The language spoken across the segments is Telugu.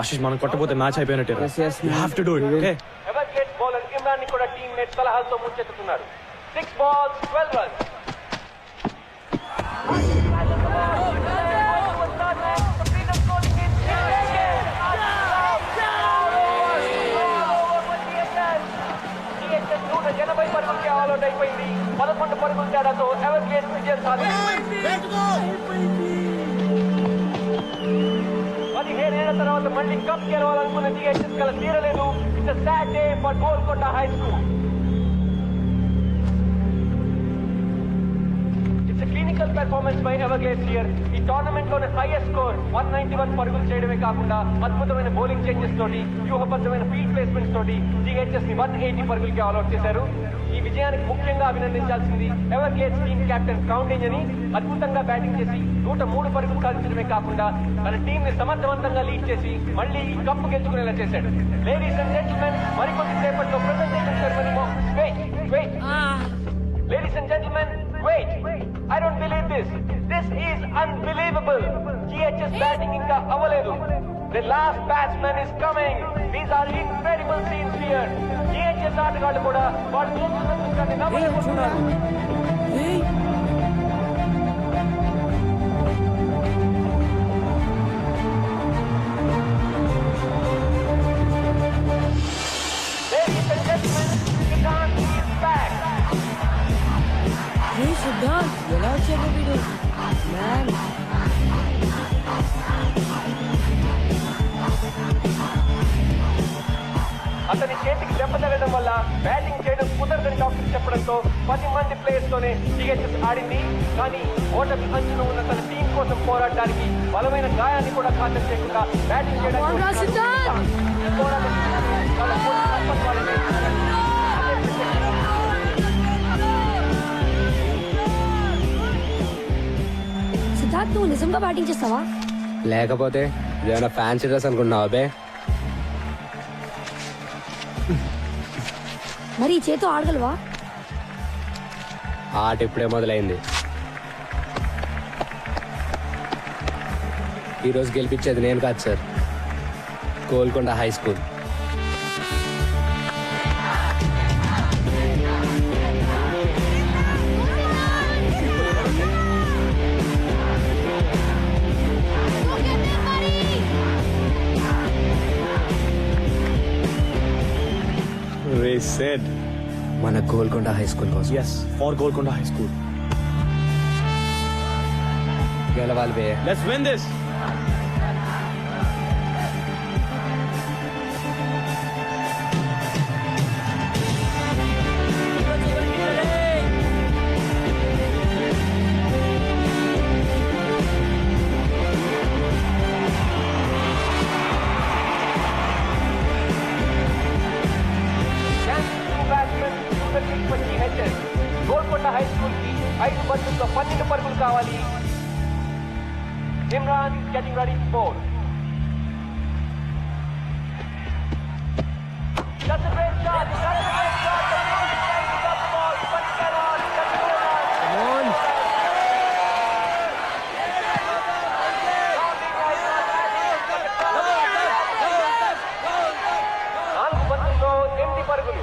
ఆశిష్ మనం కొట్టపోతే మ్యాచ్ అయిపోయినట్టే Yes, yes, man. Have to do it okay ever గేట్ బౌలర్ ఇమ్రాన్ ని కూడా టీమ్ మేట్ సలహాలతో ముంచెత్తుతున్నారు సిక్స్ బాల్స్ ట్వెల్వ్ రన్స్ ఎనభై పరుగులకి ఆల్అౌట్ అయిపోయింది పదకొండు పరుగుల తేడాతో ఎవర్ గేట్ విజయం సాధించింది కప్ గెలవాలనుకున్న టీఎస్ఎస్ కల తీరలేదు it's sad day for Golconda high school it's clinical performance by Everglades here ఈ టోర్నమెంట్లోనే highest score one ninety one పరుగులు చేయడమే కాకుండా అద్భుతమైన బౌలింగ్ చేంజెస్ తోటి వ్యూహబద్ధమైన ఫీల్డ్ ప్లేస్మెంట్స్ తోటి జిహెచ్ఎస్ని వన్ ఎయిటీ పరుగులకి ఆల్అౌట్ చేశారు. ఈ విజయానికి ముఖ్యంగా అభినందించాల్సింది ఎవర్గ్లేస్ టీమ్ కెప్టెన్ కౌంటింగ్ అని అద్భుతంగా బ్యాటింగ్ చేసి నూట మూడు పరుగులు సాధించడమే కాకుండా తన టీం ని సమర్థవంతంగా లీడ్ చేసి మళ్ళీ ఈ కప్పు గెలుచుకునేలా చేశాడు లేడీస్ అండ్ జెంటిల్మెన్ మరికొద్ది సేపట్లో presentation ceremony wait wait Ladies and gentlemen, wait. I don't believe this. This is unbelievable. GHS batting ఇంకా అవ్వలేదు. The last batsman is coming. These are incredible scenes here. GHS ఆటగాళ్ళు కూడా వాళ్ళు చూస్తున్న దృశ్యాన్ని నమ్మలేకపోతున్నారు. అతని చేతికి దెబ్బ తగలడం వల్ల బ్యాటింగ్ చేయడం కుదరదని డాక్టర్ చెప్పడంతో పది మంది ప్లేయర్స్ తోనే టీఎస్ఎస్ ఆడింది. కానీ ఓటమి అంచున ఉన్న తన టీం కోసం పోరాడడానికి బలమైన గాయాన్ని కూడా ఖాతరు చేయకుండా బ్యాటింగ్ చేయడానికి. సిద్ధార్థ్ నువ్వు నిజంగా బ్యాటింగ్ చేస్తావా? లేకపోతే ఏమైనా ఫ్యాన్సీ డ్రెస్ అనుకుంటున్నావా బే మరి ఈ చేతో ఆడగలవా? ఆట ఇప్పుడే మొదలైంది. ఈరోజు గెలిపించేది నేను కాదు sir. Golconda high school. Golconda high school కోసం. Yes for Golconda high school గెలవాలి లెట్స్ విన్ దిస్ బంతుల్లో పన్నెండు పరుగులు కావాలి Imran getting ready bowl That's a great shot. That's a great shot. The ball is trying to stop the ball, but he cannot. That's a goal line. నాలుగు బంతుల్లో ఎనిమిది పరుగులు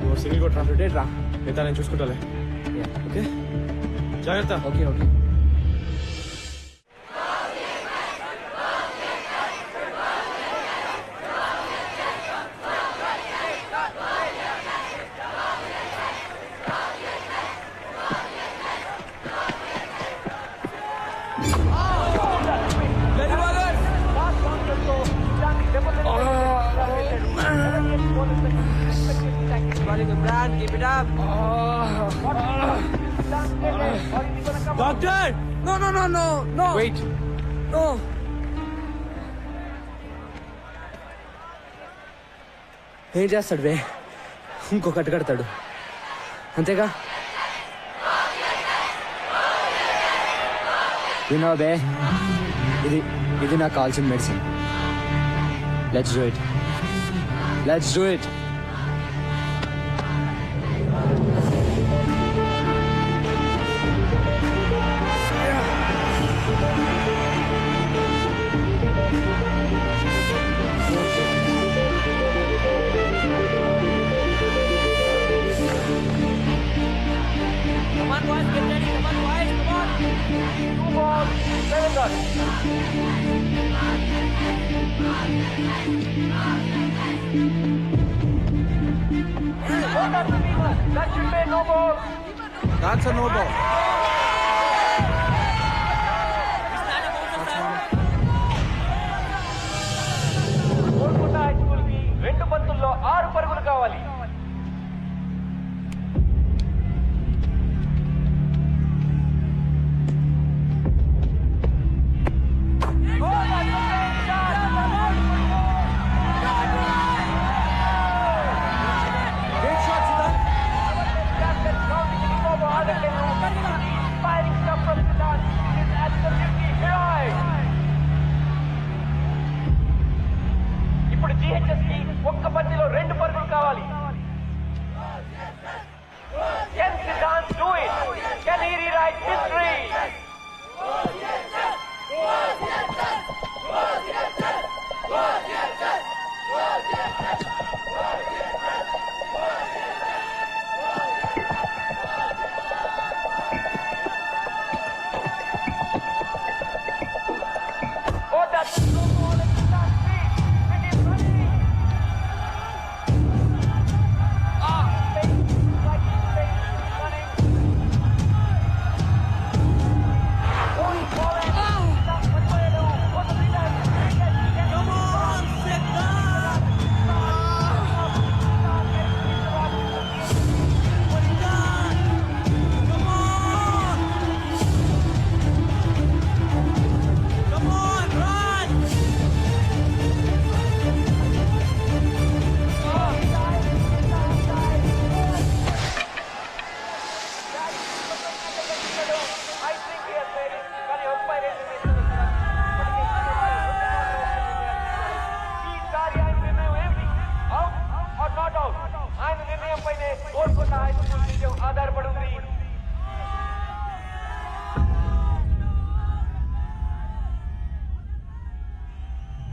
నువ్వు సింగిల్ కొట్టరా రిటైర్ రా. మిగతా నేను చూసుకుంటాలే. ఓకే జాగ్రత్త. Okay okay no, no, no. Wait. No. ఏం చేస్తాడు వే ఇంకో కట్టుకడతాడు అంతేగా వినో బే ఇది ఇది నాకు కావాల్సిన medicine let's do it let's do it That should be no ball. That's a no ball.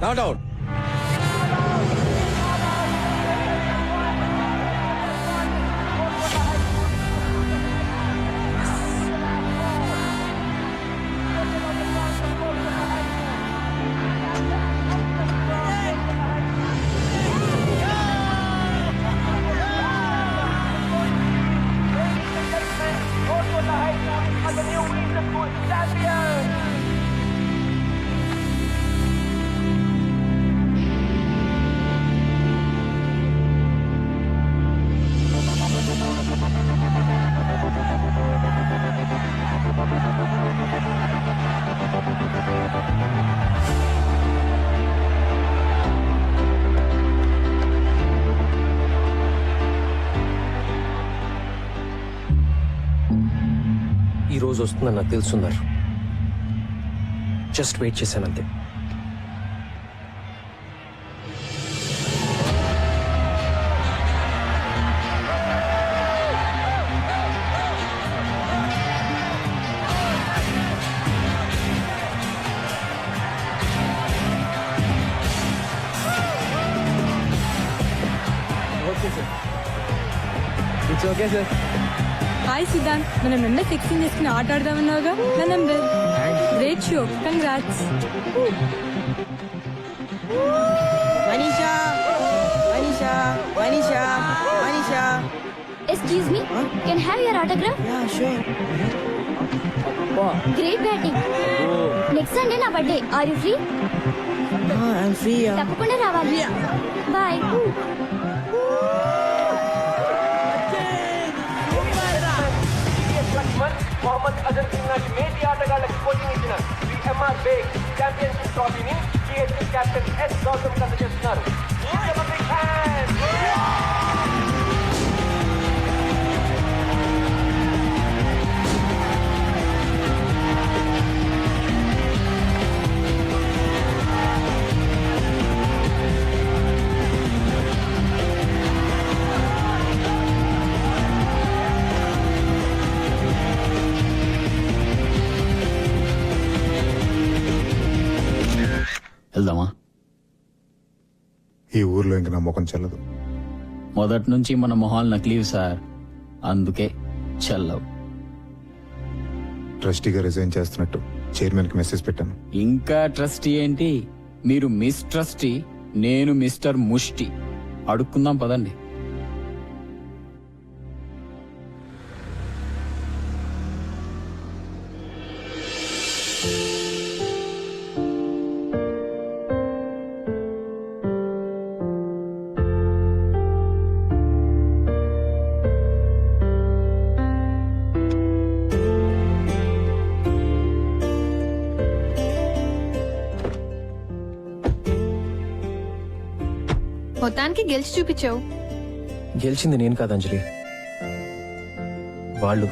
Not out. రోజు వస్తుందని నాకు తెలుసున్నారు జస్ట్ వెయిట్ చేశానంతే Okay, sir. It's okay sir hi Siddhant మనం నిన్న ఫిక్సింగ్ చేసుకుని ఆట ఆడదామన్నావుగా నా number great show congrats Manisha Manisha Manisha Manisha. Excuse me can have your autograph yeah sure great batting next Sunday నా birthday are you free I'm free తప్పకుండా రావాలి. బాయ్ మొహమ్మద్ అజర్ సింగ్ లాంటి మేటి ఆటగాళ్ళకు కోచింగ్ ఇచ్చిన శ్రీ ఎంఆర్ బేగ్ ఛాంపియన్షిప్ ట్రాఫీని టీఎస్ఎస్ కెప్టెన్ ఎస్ గౌతమ్ కథ చేస్తున్నారు వెళ్దామా? ఈ ఊర్లో ఇంక నా ముఖం చెల్లదు. మొదటి నుంచి మన మొహాలు నకిలీవి సార్. అందుకే చల్లవు. ట్రస్టీగా రిజైన్ చేస్తున్నట్టు చైర్మన్కి మెసేజ్ పెట్టాను. ఇంకా ట్రస్టీ ఏంటి? మీరు మిస్ ట్రస్టీ నేను మిస్టర్ ముష్టి. అడుక్కుందాం పదండి. మొత్తానికి గెలిచి చూపించావు. గెలిచింది నేను కాదు అంజలి. వాళ్ళు.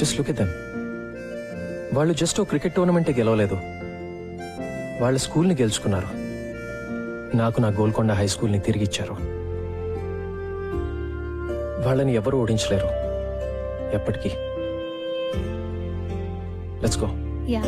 జస్ట్ లుక్ దెమ్ వాళ్ళు జస్ట్ ఓ క్రికెట్ టోర్నమెంటే గెలవలేదు. వాళ్ళ స్కూల్ని గెలుచుకున్నారు. నాకు నా గోల్కొండ హై స్కూల్ని తిరిగి ఇచ్చారు. వాళ్ళని ఎవరు ఓడించలేరు. ఎప్పటికీ. Let's go yeah